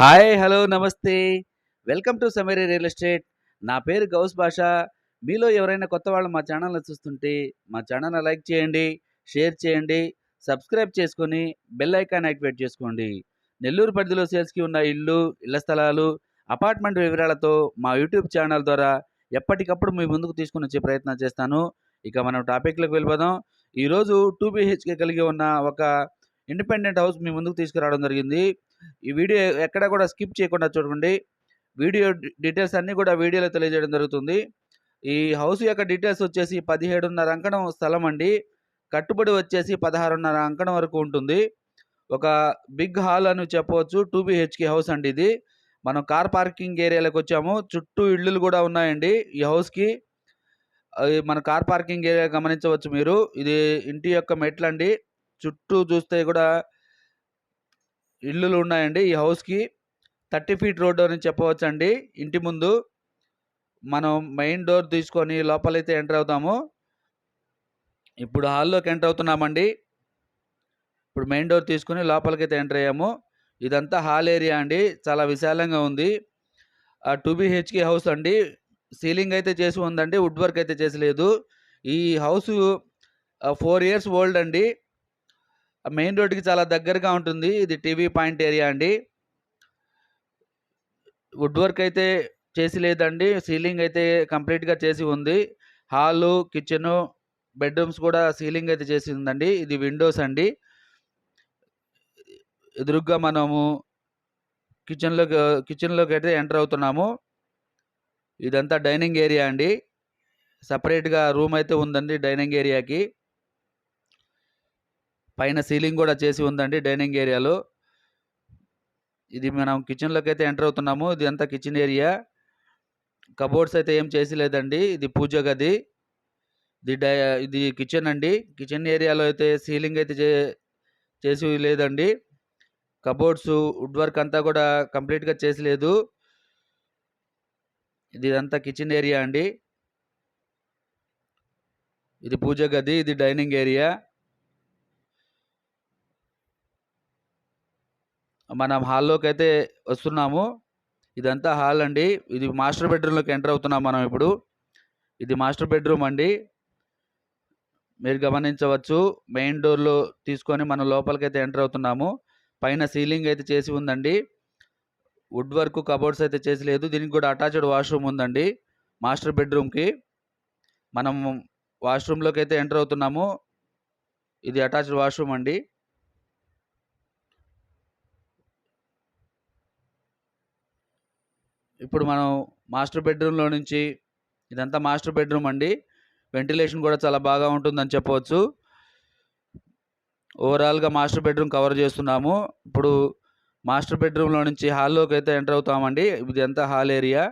Hi hello నమస్తే. Welcome to Sameri real estate. నా పేరు గౌస్ భాష. మీలో ఎవరైనా కొత్త వాళ్ళు మా ఛానల్ని చూస్తుంటే మా ఛానల్ని లైక్ చేయండి షేర్ చేయండి సబ్స్క్రైబ్ చేసుకొని బెల్ ఐకాన్ యాక్టివేట్ చేసుకోండి. నెల్లూరు పరిధిలో సేల్స్కి ఉన్న ఇల్లు ఇళ్ళ స్థలాలు అపార్ట్మెంట్ వివరాలతో మా యూట్యూబ్ ఛానల్ ద్వారా ఎప్పటికప్పుడు మీ ముందుకు తీసుకుని వచ్చే ప్రయత్నం చేస్తాను. ఇక మనం టాపిక్లోకి వెళ్ళిపోదాం. ఈరోజు టూ బీహెచ్కే కలిగి ఉన్న ఒక ఇండిపెండెంట్ హౌస్ మీ ముందుకు తీసుకురావడం జరిగింది. ఈ వీడియో ఎక్కడ కూడా స్కిప్ చేయకుండా చూడండి. వీడియో డీటెయిల్స్ అన్నీ కూడా వీడియోలో తెలియజేయడం జరుగుతుంది. ఈ హౌస్ యొక్క డీటెయిల్స్ వచ్చేసి పదిహేడున్నర అంకణం స్థలం అండి. కట్టుబడి వచ్చేసి పదహారున్నర అంకణం వరకు ఉంటుంది. ఒక బిగ్ హాల్ అని చెప్పవచ్చు. టూ బిహెచ్కే హౌస్ అండి ఇది. మనం కార్ పార్కింగ్ ఏరియాలోకి వచ్చాము. చుట్టూ ఇళ్ళు కూడా ఉన్నాయండి ఈ హౌస్కి. మన కార్ పార్కింగ్ ఏరియా గమనించవచ్చు మీరు. ఇది ఇంటి యొక్క మెట్లండి. చుట్టూ చూస్తే కూడా ఇల్లులు ఉన్నాయండి ఈ హౌస్కి థర్టీ ఫీట్ రోడ్ అని చెప్పవచ్చు అండి ఇంటి ముందు మనం మెయిన్ డోర్ తీసుకొని లోపలైతే ఎంటర్ అవుతాము. ఇప్పుడు హాల్లోకి ఎంటర్ అవుతున్నామండి. ఇప్పుడు మెయిన్ డోర్ తీసుకుని లోపలికైతే ఎంటర్ అయ్యాము. ఇదంతా హాల్ ఏరియా అండి. చాలా విశాలంగా ఉంది. టూ బిహెచ్కే హౌస్ అండి. సీలింగ్ అయితే చేసి ఉందండి. వుడ్ వర్క్ అయితే చేసి లేదు ఈ హౌస్ ఫోర్ ఇయర్స్ ఓల్డ్ అండి. మెయిన్ రోడ్డుకి చాలా దగ్గరగా ఉంటుంది. ఇది టీవీ పాయింట్ ఏరియా అండి. వుడ్ వర్క్ అయితే చేసి లేదండి. సీలింగ్ అయితే కంప్లీట్గా చేసి ఉంది. హాలు కిచెను బెడ్రూమ్స్ కూడా సీలింగ్ అయితే చేసి ఉందండి. ఇది విండోస్ అండి. ఎదురుగ్గా మనము కిచెన్లోకి కిచెన్లోకి అయితే ఎంటర్ అవుతున్నాము. ఇదంతా డైనింగ్ ఏరియా అండి. సపరేట్గా రూమ్ అయితే ఉందండి డైనింగ్ ఏరియాకి. పైన సీలింగ్ కూడా చేసి ఉందండి డైనింగ్ ఏరియాలో. ఇది మనం కిచెన్లోకి అయితే ఎంటర్ అవుతున్నాము. ఇది అంతా కిచెన్ ఏరియా. కబోర్డ్స్ అయితే ఏం చేసి లేదండి ఇది పూజ గది. ఇది డై ఇది కిచెన్ అండి. కిచెన్ ఏరియాలో అయితే సీలింగ్ అయితే చే చేసి లేదండి. కబోర్డ్స్ వుడ్ వర్క్ అంతా కూడా కంప్లీట్గా చేసి లేదు ఇది అంతా కిచెన్ ఏరియా అండి. ఇది పూజ గది ఇది డైనింగ్ ఏరియా. మనం హాల్లోకి అయితే వస్తున్నాము. ఇదంతా హాల్ అండి. ఇది మాస్టర్ బెడ్రూమ్లోకి ఎంటర్ అవుతున్నాం మనం ఇప్పుడు. ఇది మాస్టర్ బెడ్రూమ్ అండి. మీరు గమనించవచ్చు మెయిన్ డోర్లో తీసుకొని మనం లోపలికి అయితే ఎంటర్ అవుతున్నాము. పైన సీలింగ్ అయితే చేసి ఉందండి. వుడ్ వర్క్ కబోర్డ్స్ అయితే చేసి లేదు. దీనికి కూడా అటాచ్డ్ వాష్రూమ్ ఉందండి మాస్టర్ బెడ్రూమ్కి. మనం వాష్రూమ్లోకి అయితే ఎంటర్ అవుతున్నాము. ఇది అటాచ్డ్ వాష్రూమ్ అండి. ఇప్పుడు మనం మాస్టర్ బెడ్రూమ్లో నుంచి ఇదంతా మాస్టర్ బెడ్రూమ్ అండి. వెంటిలేషన్ కూడా చాలా బాగా ఉంటుందని చెప్పవచ్చు. ఓవరాల్గా మాస్టర్ బెడ్రూమ్ కవర్ చేస్తున్నాము. ఇప్పుడు మాస్టర్ బెడ్రూమ్లో నుంచి హాల్లోకి అయితే ఎంటర్ అవుతామండి. ఇదంతా హాల్ ఏరియా.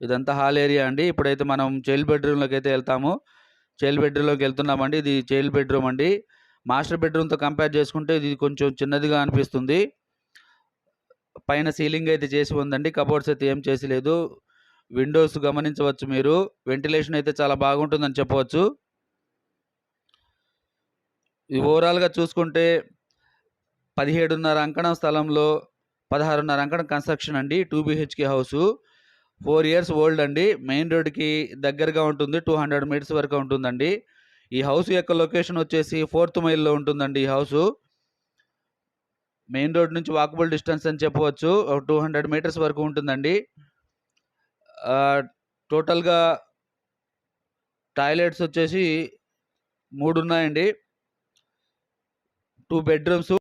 ఇదంతా హాల్ ఏరియా అండి. ఇప్పుడైతే మనం చైల్డ్ బెడ్రూమ్లోకి అయితే వెళ్తాము. చైల్డ్ బెడ్రూమ్లోకి వెళ్తున్నామండి. ఇది చైల్డ్ బెడ్రూమ్ అండి. మాస్టర్ బెడ్రూమ్తో కంపేర్ చేసుకుంటే ఇది కొంచెం చిన్నదిగా అనిపిస్తుంది. పైన సీలింగ్ అయితే చేసి ఉందండి. కబోర్డ్స్ అయితే ఏం చేసి లేదు. విండోస్ గమనించవచ్చు మీరు. వెంటిలేషన్ అయితే చాలా బాగుంటుందని చెప్పవచ్చు. ఓవరాల్గా చూసుకుంటే పదిహేడున్నర అంకణం స్థలంలో పదహారున్నర అంకణం కన్స్ట్రక్షన్ అండి. Two BHK house four years old అండి. మెయిన్ రోడ్కి దగ్గరగా ఉంటుంది. టూ హండ్రెడ్ మీటర్స్ వరకు ఉంటుందండి. ఈ హౌస్ యొక్క లొకేషన్ వచ్చేసి ఫోర్త్ మైల్లో ఉంటుందండి ఈ హౌసు మెయిన్ రోడ్ నుంచి వాకబుల్ డిస్టెన్స్ అని చెప్పవచ్చు. టూ హండ్రెడ్ మీటర్స్ వరకు ఉంటుందండి. టోటల్గా టాయిలెట్స్ వచ్చేసి మూడు ఉన్నాయండి టూ బెడ్రూమ్స్